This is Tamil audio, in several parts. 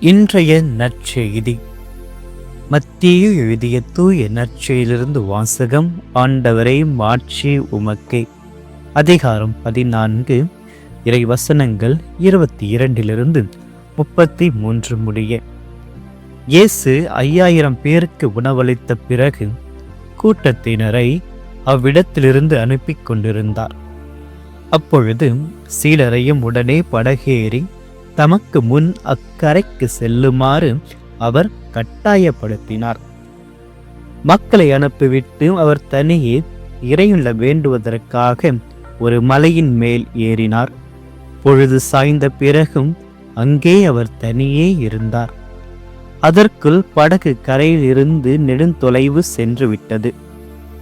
இன்றைய நற்செய்தி. மத்திய எழுதிய தூய நற்செய்தியிலிருந்து வாசகம் ஆண்டவரை மாட்சி உமக்கே. அதிகாரம் பதினான்கு இறை வசனங்கள் இருபத்தி இரண்டிலிருந்து முப்பத்தி மூன்று முடிய. இயேசு ஐயாயிரம் பேருக்கு உணவளித்த பிறகு கூட்டத்தினரை அவ்விடத்திலிருந்து அனுப்பி கொண்டிருந்தார். அப்பொழுது சீலரையும் உடனே படகேறி தமக்கு முன் அக்கரைக்கு செல்லுமாறு அவர் கட்டாயப்படுத்தினார். மக்களை அனுப்பிவிட்டு அவர் தனியே இறையுள்ள வேண்டுவதற்காக ஒரு மலையின் மேல் ஏறினார். பொழுது சாய்ந்த பிறகும் அங்கே அவர் தனியே இருந்தார். அதற்குள் படகு கரையில் இருந்து நெடுந்தொலைவு சென்று விட்டது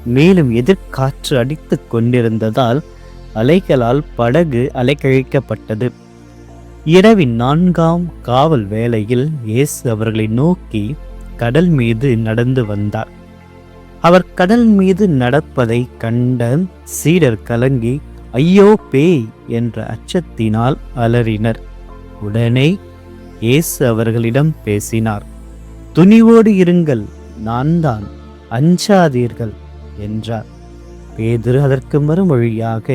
மேலும் எதிர்காற்று அடித்துக் கொண்டிருந்ததால் அலைகளால் படகு அலைக்கழிக்கப்பட்டது. இரவின் நான்காம் காவல் வேளையில் இயேசு அவர்களை நோக்கி கடல் மீது நடந்து வந்தார். அவர் கடல் மீது நடப்பதை கண்ட சீடர் கலங்கி ஐயோ பேய்! என்ற அச்சத்தினால் அலறினர். உடனே இயேசு அவர்களிடம் பேசினார் துணிவோடு இருங்கள் நான் தான் அஞ்சாதீர்கள் என்றார். பேதுரு அதற்கு மறுமொழியாக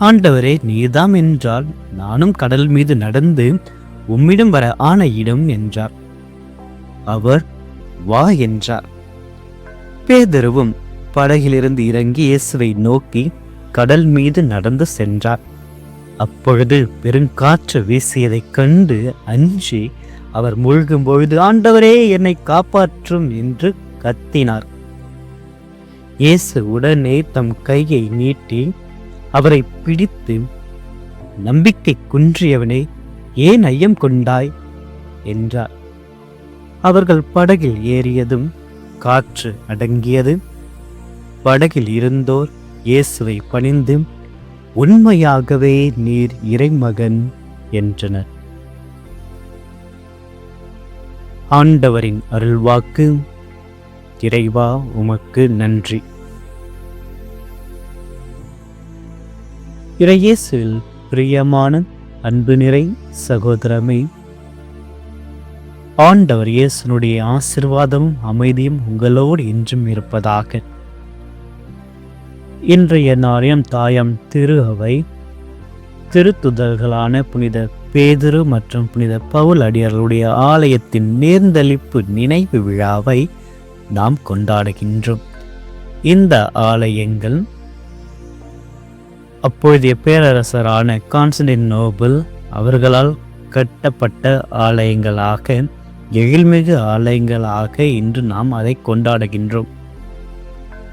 ஆண்டவரே நீதாம் என்றால் நானும் கடல் மீது நடந்து உம்மிடம் வர ஆணையிடும் என்றார். அவர் வா என்றார். பேதருவும் படகிலிருந்து இறங்கி இயேசுவை நோக்கி கடல் மீது நடந்து சென்றார். அப்பொழுது பெருங்காற்று வீசியதைக் கண்டு அஞ்சி அவர் மூழ்கும் பொழுது ஆண்டவரே என்னை காப்பாற்றும் என்று கத்தினார். இயேசு உடனே தம் கையை நீட்டி அவரை பிடித்து நம்பிக்கை குன்றியவனே ஏன் ஐயம் கொண்டாய்? என்றார். அவர்கள் படகில் ஏறியதும் காற்று அடங்கியது படகில் இருந்தோர் இயேசுவை பணிந்து உண்மையாகவே நீர் இறைமகன் என்றனர். ஆண்டவரின் அருள்வாக்கு இறைவா உமக்கு நன்றி. இறையேசுவில் பிரியமான அன்பு நிறை சகோதரமே ஆண்டவர் இயேசுனுடைய ஆசிர்வாதமும் அமைதியும் உங்களோடு என்றும் இருப்பதாக. இன்றைய நாரியம் தாயம் திரு அவை. திருத்துதல்களான புனித பேதுரு மற்றும் புனித பவுல் அடியார்களுடைய ஆலயத்தின் நேர்ந்தளிப்பு நினைவு விழாவை நாம் கொண்டாடுகின்றோம். இந்த ஆலயங்கள் அப்பொழுதைய பேரரசரான கான்ஸ்டன்டின் நோபல் அவர்களால் கட்டப்பட்ட ஆலயங்களாக எழில்மிகு ஆலயங்களாக இன்று நாம் அதை கொண்டாடுகின்றோம்.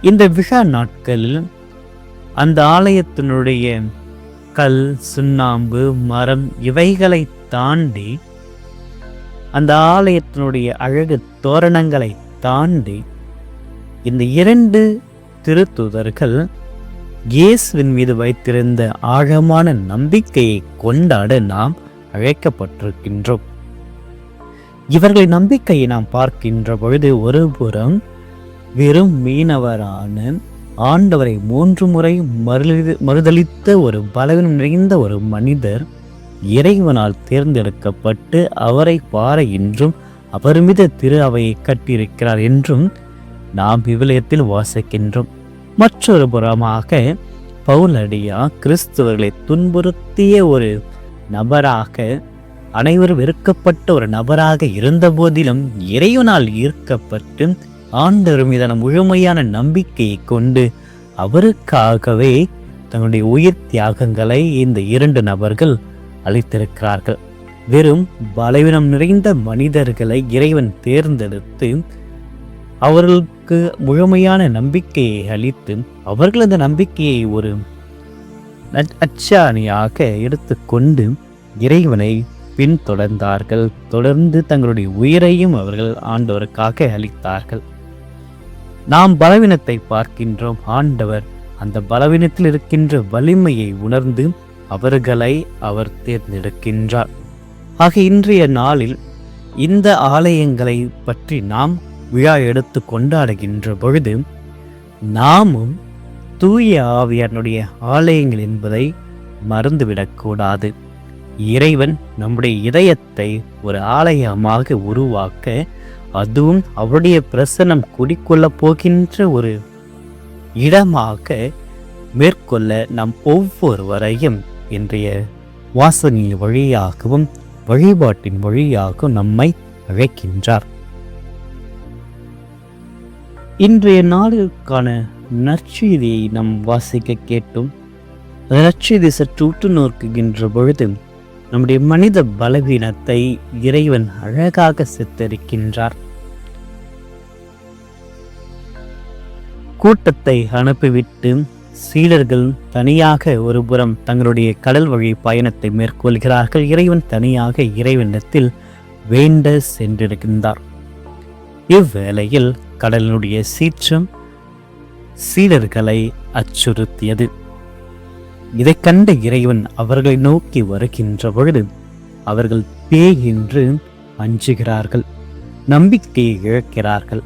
இந்த விழா நாட்களில் அந்த ஆலயத்தினுடைய கல் சுண்ணாம்பு மரம் இவைகளை தாண்டி அந்த ஆலயத்தினுடைய அழகு தோரணங்களை தாண்டி இந்த இரண்டு திருத்துதர்கள் இயேசுவின் மீது வைத்திருந்த ஆழமான நம்பிக்கையை கொண்டாட நாம் அழைக்கப்பட்டிருக்கின்றோம். இவர்களின் நம்பிக்கையை நாம் பார்க்கின்ற பொழுது ஒருபுறம் வெறும் மீனவரான ஆண்டவரை மூன்று முறை மறுதலி மறுதளித்த ஒரு பலவீனம் நிறைந்த ஒரு மனிதர் இறைவனால் தேர்ந்தெடுக்கப்பட்டு அவரை பார என்றும் அவர் மீது திரு அவையை கட்டியிருக்கிறார் என்றும் நாம் விவிலியத்தில் வாசிக்கின்றோம். மற்றொரு புறமாக பவுலடியா கிறிஸ்துவர்களை துன்புறுத்திய ஒரு நபராக அனைவரும் வெறுக்கப்பட்ட ஒரு நபராக இருந்த போதிலும் இறைவனால் ஈர்க்கப்பட்டு ஆண்டவர் மீதான முழுமையான நம்பிக்கையை கொண்டு அவருக்காகவே தன்னுடைய உயிர் தியாகங்களை இந்த இரண்டு நபர்கள் அளித்திருக்கிறார்கள். வெறும் பலவீனம் நிறைந்த மனிதர்களை இறைவன் தேர்ந்தெடுத்து அவர்கள் அவர்களுக்கு முழுமையான நம்பிக்கையை அளித்து அவர்கள் அந்த நம்பிக்கையை ஒரு அச்சாணியாக எடுத்துக்கொண்டு இறைவனை பின்தொடர்ந்தார்கள். தொடர்ந்து தங்களுடைய உயிரையும் அவர்கள் ஆண்டவருக்காக அளித்தார்கள். நாம் பலவீனத்தை பார்க்கின்றோம். ஆண்டவர் அந்த பலவீனத்தில் இருக்கின்ற வலிமையை உணர்ந்து அவர்களை அவர் தேர்ந்தெடுக்கின்றார். ஆக இன்றைய நாளில் இந்த ஆலயங்களை பற்றி நாம் விழா எடுத்து கொண்டாடுகின்ற பொழுது நாமும் தூய ஆவியானுடைய ஆலயங்கள் என்பதை மறந்துவிடக்கூடாது. இறைவன் நம்முடைய இதயத்தை ஒரு ஆலயமாக உருவாக்க அதுவும் அவருடைய பிரசனம் குடிக்கொள்ளப் போகின்ற ஒரு இடமாக மேற்கொள்ள நம் ஒவ்வொருவரையும் இன்றைய வாசனின் வழியாகவும் வழிபாட்டின் வழியாகவும் நம்மை அழைக்கின்றார். இன்றைய நாளுக்கான நற்செய்தியை நாம் வாசிக்க கேட்டும். நற்செய்தி சற்று உற்று நோக்குகின்ற பொழுது நம்முடைய மனித பலவீனத்தை இறைவன் அழகாக சித்தரிக்கின்றார். கூட்டத்தை அனுப்பிவிட்டு சீடர்கள் தனியாக ஒருபுறம் தங்களுடைய கடல் வழி பயணத்தை மேற்கொள்கிறார்கள். இறைவன் தனியாக இறைவனிடத்தில் வேண்ட சென்றிருக்கின்றார். இவ்வேளையில் கடலினுடைய சீற்றம் சீடர்களை அச்சுறுத்தியது. இதைக் கண்ட இறைவன் அவர்களை நோக்கி வருகின்ற பொழுது அவர்கள் பேய் என்று அஞ்சுகிறார்கள் நம்பிக்கையை இழக்கிறார்கள்.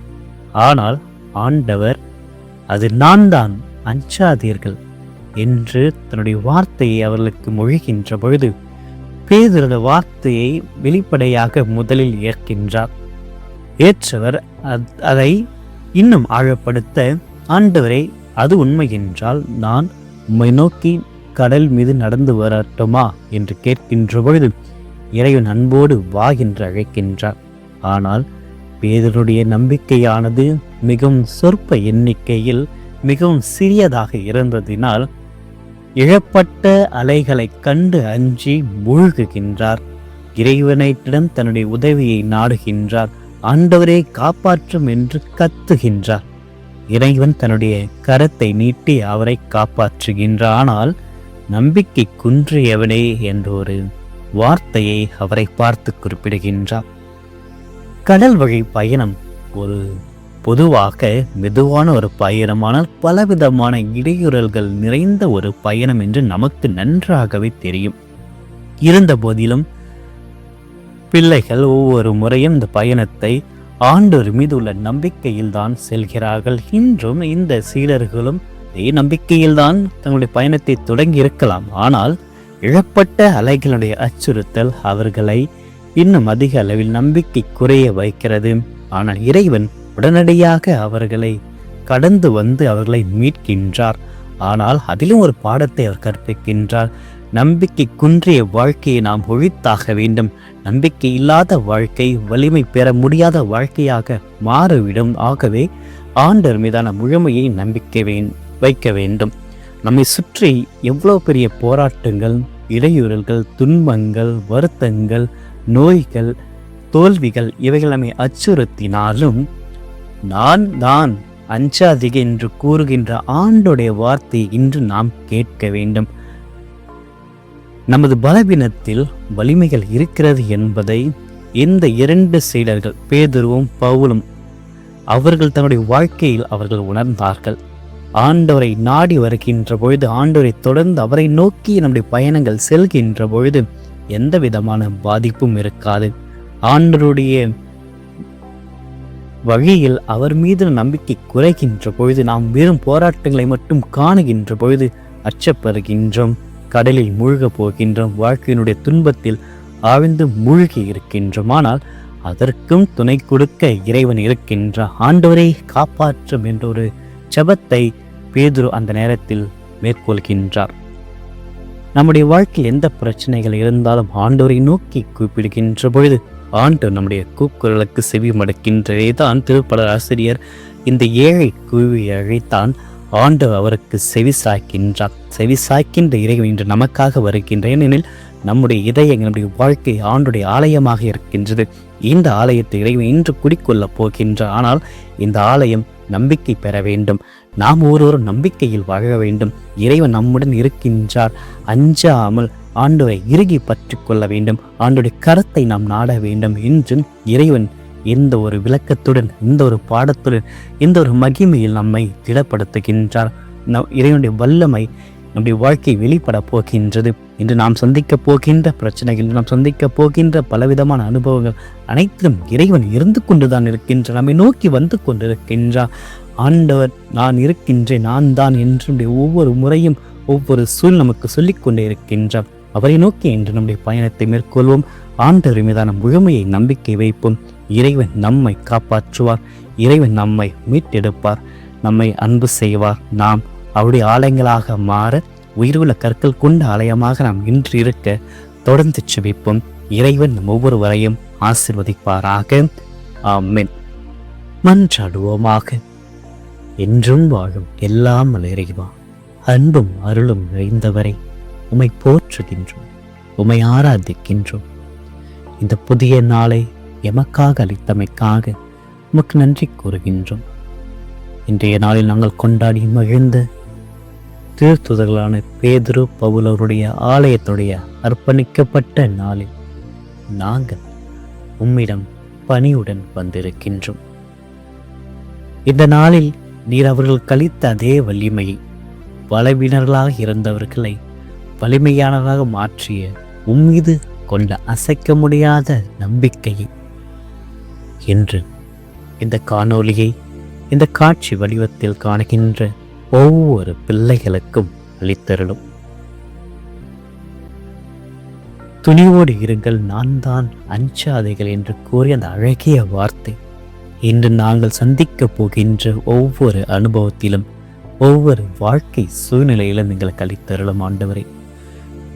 ஆனால் ஆண்டவர் அது நான் தான் அஞ்சாதீர்கள் என்று தன்னுடைய வார்த்தையை அவர்களுக்கு மொழிகின்ற பொழுது பேதரோட வார்த்தையை வெளிப்படையாக முதலில் ஏற்கின்றார். ஏற்றவர் அத்- அதை இன்னும் ஆழப்படுத்த ஆண்டவரே அது உண்மை என்றால் நான் உம்மை நோக்கி கடல் மீது நடந்து வரட்டுமா என்று கேட்கின்ற பொழுது இறைவன் அன்போடு வா என்று அழைக்கின்றார். ஆனால் பேதருடைய நம்பிக்கையானது மிகவும் சொற்ப எண்ணிக்கையில் மிகவும் சிறியதாக இருந்ததினால் இழப்பட்ட அலைகளை கண்டு அஞ்சி மூழ்குகின்றார். இறைவனிடம் தன்னுடைய உதவியை நாடுகின்றார். ஆண்டவரே காப்பாற்றும் என்று கத்துகின்றார். இறைவன் தன்னுடைய கரத்தை நீட்டி அவரை காப்பாற்றுகின்றார் ஆனால் நம்பிக்கை குன்றியவனே என்ற ஒரு வார்த்தையை அவரை பார்த்து குறிப்பிடுகின்றார். கடல் வழி பயணம் ஒரு பொதுவாக மெதுவான ஒரு பயணமானால் பலவிதமான இடையூறல்கள் நிறைந்த ஒரு பயணம் என்று நமக்கு நன்றாகவே தெரியும். இருந்த போதிலும் பிள்ளைகள் ஒவ்வொரு முறையும் இந்த பயணத்தை ஆண்டோர் மீது உள்ள நம்பிக்கையில் தான் செல்கிறார்கள். இன்றும் இந்த சீடர்களும் அதே நம்பிக்கையில்தான் தங்களுடைய பயணத்தை தொடங்கி இருக்கலாம். ஆனால் இழப்பட்ட அலைகளுடைய அச்சுறுத்தல் அவர்களை இன்னும் அதிக அளவில் நம்பிக்கை குறைய வைக்கிறது. ஆனால் இறைவன் உடனடியாக அவர்களை கடந்து வந்து அவர்களை மீட்கின்றார். ஆனால் அதிலும் ஒரு பாடத்தை அவர் கற்பிக்கின்றார். நம்பிக்கை குன்றிய வாழ்க்கையை நாம் ஒழித்தாக வேண்டும். நம்பிக்கை இல்லாத வாழ்க்கை வலிமை பெற முடியாத வாழ்க்கையாக மாறிவிடும். ஆகவே ஆண்டர் மீதான முழுமையை நம்பிக்கை வே- வைக்க வேண்டும். நம்மை சுற்றி எவ்வளோ பெரிய போராட்டங்கள் இடையூறல்கள் துன்பங்கள் வருத்தங்கள் நோய்கள் தோல்விகள் இவைகள் நம்மை அச்சுறுத்தினாலும் நான் தான் அஞ்சாதிக என்று கூறுகின்ற ஆண்டுடைய வார்த்தை இன்று நாம் கேட்க வேண்டும். நமது பலவீனத்தில் வலிமைகள் இருக்கிறது என்பதை இந்த இரண்டு சீடர்கள் பேதுருவும் பவுலும் அவர்கள் தன்னுடைய வாழ்க்கையில் அவர்கள் உணர்ந்தார்கள். ஆண்டவரை நாடி வருகின்ற பொழுது ஆண்டவரை தொடர்ந்து அவரை நோக்கி நம்முடைய பயணங்கள் செல்கின்ற பொழுது எந்த விதமான பாதிப்பும் இருக்காது. ஆண்டவருடைய வழியில் அவர் மீது நம்பிக்கை குறைகின்ற பொழுது நாம் வெறும் போராட்டங்களை மட்டும் காணுகின்ற பொழுது அச்சப்படுகின்றோம். கடலில் மூழ்கப் போகின்றோம். வாழ்க்கையினுடைய துன்பத்தில் ஆழ்ந்து மூழ்கி இருக்கின்றோம் ஆனால் அதற்கும் துணை கொடுக்க இறைவன் இருக்கின்ற ஆண்டவரை காப்பாற்றும் என்ற ஒரு ஜெபத்தை பேதுரு அந்த நேரத்தில் மேற்கொள்கின்றார். நம்முடைய வாழ்க்கையில் எந்த பிரச்சனைகள் இருந்தாலும் ஆண்டவரை நோக்கி கூப்பிடுகின்ற பொழுது ஆண்டவர் நம்முடைய கூக்குரலுக்கு செவி மடக்கின்றதே தான் திருப்பலர் ஆசிரியர் இந்த ஏழை கூவி அழைத்தான் ஆண்டவர் அவருக்கு செவி சாய்க்கின்றார். செவி சாய்க்கின்ற இறைவன் இன்று நமக்காக வருகின்ற ஏனெனில் நம்முடைய இதயம் நம்முடைய வாழ்க்கை ஆண்டுடைய ஆலயமாக இருக்கின்றது. இந்த ஆலயத்தை இறைவன் இன்று குடிக்கொள்ளப் போகின்ற ஆனால் இந்த ஆலயம் நம்பிக்கை பெற வேண்டும். நாம் ஒருவரும் நம்பிக்கையில் வாழ வேண்டும். இறைவன் நம்முடன் இருக்கின்றார். அஞ்சாமல் ஆண்டவரை இறுகி பற்றி கொள்ள வேண்டும். ஆண்டுடைய கருத்தை நாம் நாட வேண்டும். என்றும் இறைவன் இந்த ஒரு விளக்கத்துடன் இந்த ஒரு பாடத்துடன் இந்த ஒரு மகிமையில் நம்மை திடப்படுத்துகின்றார். நம் இறைவனுடைய வல்லமை நம்முடைய வாழ்க்கை வெளிப்பட போகின்றது. இன்று நாம் சந்திக்க போகின்ற பிரச்சனைகள் நாம் சந்திக்க போகின்ற பலவிதமான அனுபவங்கள் அனைத்திலும் இறைவன் இருந்து கொண்டுதான் இருக்கின்ற நம்மை நோக்கி வந்து கொண்டிருக்கின்றார். ஆண்டவர் நான் இருக்கின்றேன் நான் தான் என்று ஒவ்வொரு முறையும் ஒவ்வொரு சூழ் நமக்கு சொல்லிக் கொண்டே இருக்கின்றார். அவரை நோக்கி இன்று நம்முடைய பயணத்தை மேற்கொள்வோம். ஆண்டவர் மீதான முழுமையை நம்பிக்கை வைப்போம். இறைவன் நம்மை காப்பாற்றுவார் இறைவன் நம்மை மீட்டெடுப்பார் நம்மை அன்பு செய்வார். நாம் அவருடைய ஆலயங்களாக மாற உயிருள்ள கற்கள் கொண்ட ஆலயமாக நாம் இன்று இருக்க தொடர்ந்து செபிப்போம். இறைவன் நம் ஒவ்வொருவரையும் ஆசிர்வதிப்பாராக. ஆமென். மன்றாடுவோமாக. என்றும் வாழும் எல்லாம் இறைவா அன்பும் அருளும் நிறைந்தவரை உமை போற்றுகின்றோம் உமை ஆராதிக்கின்றோம். இந்த புதிய நாளை எமக்காக அளித்தமைக்காக உமக்கு நன்றி கூறுகின்றோம். இன்றைய நாளில் நாங்கள் கொண்டாடி மகிழ்ந்த திருத்துதர்களான பேதுரு பவுலருடைய ஆலயத்துடைய அர்ப்பணிக்கப்பட்ட நாளில் நாங்கள் உம்மிடம் பணியுடன் வந்திருக்கின்றோம். இந்த நாளில் நீர் அவர்கள் கழித்த அதே வலிமையை பலவீனர்களாக இருந்தவர்களை வலிமையானதாக மாற்றிய உம்மீது கொண்ட அசைக்க முடியாத நம்பிக்கையை என்று இந்த காணொளியை இந்த காட்சி வடிவத்தில் காணுகின்ற ஒவ்வொரு பிள்ளைகளுக்கும் அளித்தருளும். துணிவோடு இருங்கள் நான் தான் அஞ்சாதைகள் என்று கூறிய அந்த அழகிய வார்த்தை. இன்று நாங்கள் சந்திக்க போகின்ற ஒவ்வொரு அனுபவத்திலும் ஒவ்வொரு வாழ்க்கை சூழ்நிலையிலும் எங்களுக்கு அளித்தருளும் ஆண்டவரே.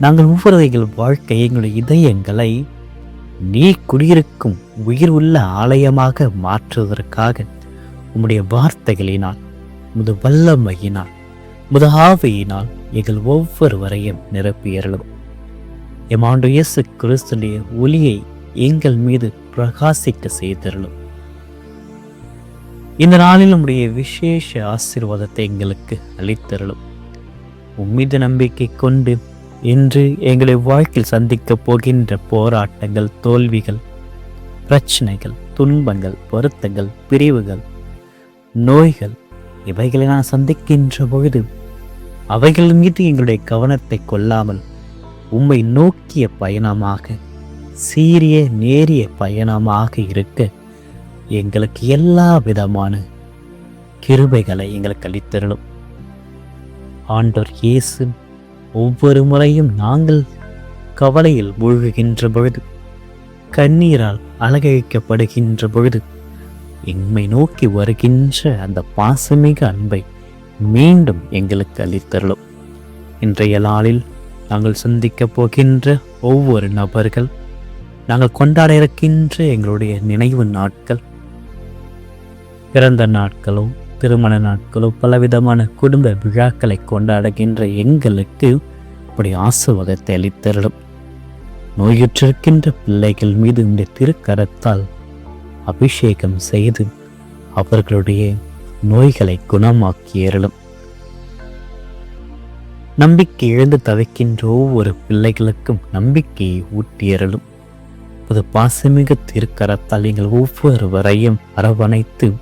நாங்கள் ஒவ்வொரு எங்கள் வாழ்க்கை எங்களுடைய இதயங்களை நீ குடியிருக்கும் உயிர் உள்ள ஆலயமாக மாற்றுவதற்காக உம்முடைய வார்த்தைகளினால் முது வல்லமையினால் முது ஆவையினால் எங்கள் ஒவ்வொருவரையும் நிரப்பியறலும் எமாண்டு இயேசு கிறிஸ்துடைய ஒளியை எங்கள் மீது பிரகாசிக்க செய்தருளும். இந்த நாளில் நம்முடைய விசேஷ ஆசீர்வாதத்தை எங்களுக்கு அளித்தருளும். உம்மீது நம்பிக்கை கொண்டு இன்று எங்களை வாழ்க்கையில் சந்திக்கப் போகின்ற போராட்டங்கள் தோல்விகள் பிரச்சனைகள் துன்பங்கள் வருத்தங்கள் பிரிவுகள் நோய்கள் இவைகளை நான் சந்திக்கின்ற பொழுது அவைகள் மீது எங்களுடைய கவனத்தை கொள்ளாமல் உம்மை நோக்கிய பயணமாக சீரிய நேரிய பயணமாக இருக்க எங்களுக்கு எல்லா விதமான கிருபைகளை எங்களுக்கு அளித்தருளும் ஆண்டோர் இயேசு ஒவ்வொரு முறையும் நாங்கள் கவலையில் மூழ்குகின்ற பொழுது கண்ணீரால் அழகழிக்கப்படுகின்ற பொழுது எம்மை நோக்கி வருகின்ற அந்த பாசமிக அன்பை மீண்டும் எங்களுக்கு அளித்தருளும். இன்றைய நாளில் நாங்கள் சந்திக்கப் போகின்ற ஒவ்வொரு நபர்கள் நாங்கள் கொண்டாட இருக்கின்ற எங்களுடைய நினைவு நாட்கள் பிறந்த நாட்களோ திருமண நாட்களோ பலவிதமான குடும்ப விழாக்களை கொண்டாடுகின்ற எங்களுக்கு அப்படி ஆசிர்வாதத்தை அளித்தருளும். நோயுற்றிருக்கின்ற பிள்ளைகள் மீது இந்த திருக்கரத்தால் அபிஷேகம் செய்து அவர்களுடைய நோய்களை குணமாக்கியருளும். நம்பிக்கை இழந்து தவிக்கின்ற ஒவ்வொரு பிள்ளைகளுக்கும் நம்பிக்கையை ஊட்டியறலும் புது பாசமிகு திருக்கரத்தால் எங்கள் ஒவ்வொருவரையும் அரவணைத்து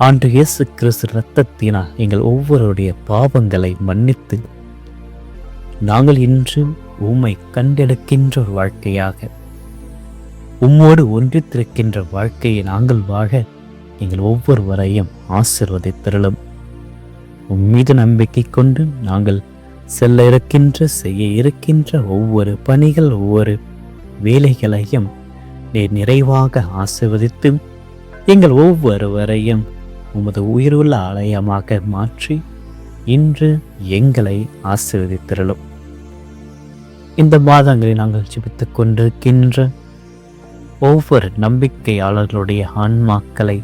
ஆண்டு இயேசு கிறிஸ்து இரத்தத்தினால் எங்கள் ஒவ்வொருடைய பாவங்களை மன்னித்து நாங்கள் இன்று உம்மை கண்டெடுக்கின்ற ஒரு வாழ்க்கையாக உம்மோடு ஒன்றித்திருக்கின்ற வாழ்க்கையை நாங்கள் வாழ எங்கள் ஒவ்வொருவரையும் ஆசிர்வதித்திருளும் உம் மீது நம்பிக்கை கொண்டு நாங்கள் செல்ல இருக்கின்ற செய்ய இருக்கின்ற ஒவ்வொரு பணிகள் ஒவ்வொரு வேலைகளையும் நீர் நிறைவாக ஆசிர்வதித்து எங்கள் ஒவ்வொருவரையும் உமது உயிருள்ள ஆலயமாக மாற்றி இன்று எங்களை ஆசீர்வதித்திரலும் இந்த மாதங்களை நாங்கள் ஜிபித்துக் கொண்டிருக்கின்ற ஒவ்வொரு நம்பிக்கையாளர்களுடைய ஆன்மாக்களை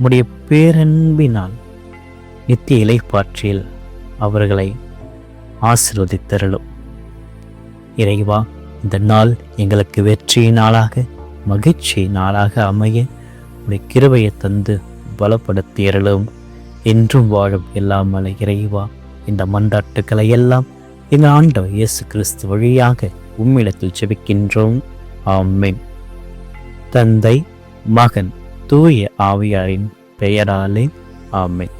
உடைய பேரன்பினால் நித்திய இலைப்பாற்றியில் அவர்களை ஆசீர்வதித்தருளும். இறைவா இந்த நாள் எங்களுக்கு வெற்றி நாளாக மகிழ்ச்சி நாளாக அமைய உடைய கிருபையை தந்து பலப்படுத்தியர்களும் என்றும் வாழும் எல்லாம் மலை இறைவா இந்த மன்றாட்டுக்களை எல்லாம் எங்கள் ஆண்டவர் இயேசு கிறிஸ்து வழியாக உம்மிடத்தில் செபிக்கின்றோம். ஆமேன். தந்தை மகன் தூய ஆவியாரின் பெயராலே ஆமேன்.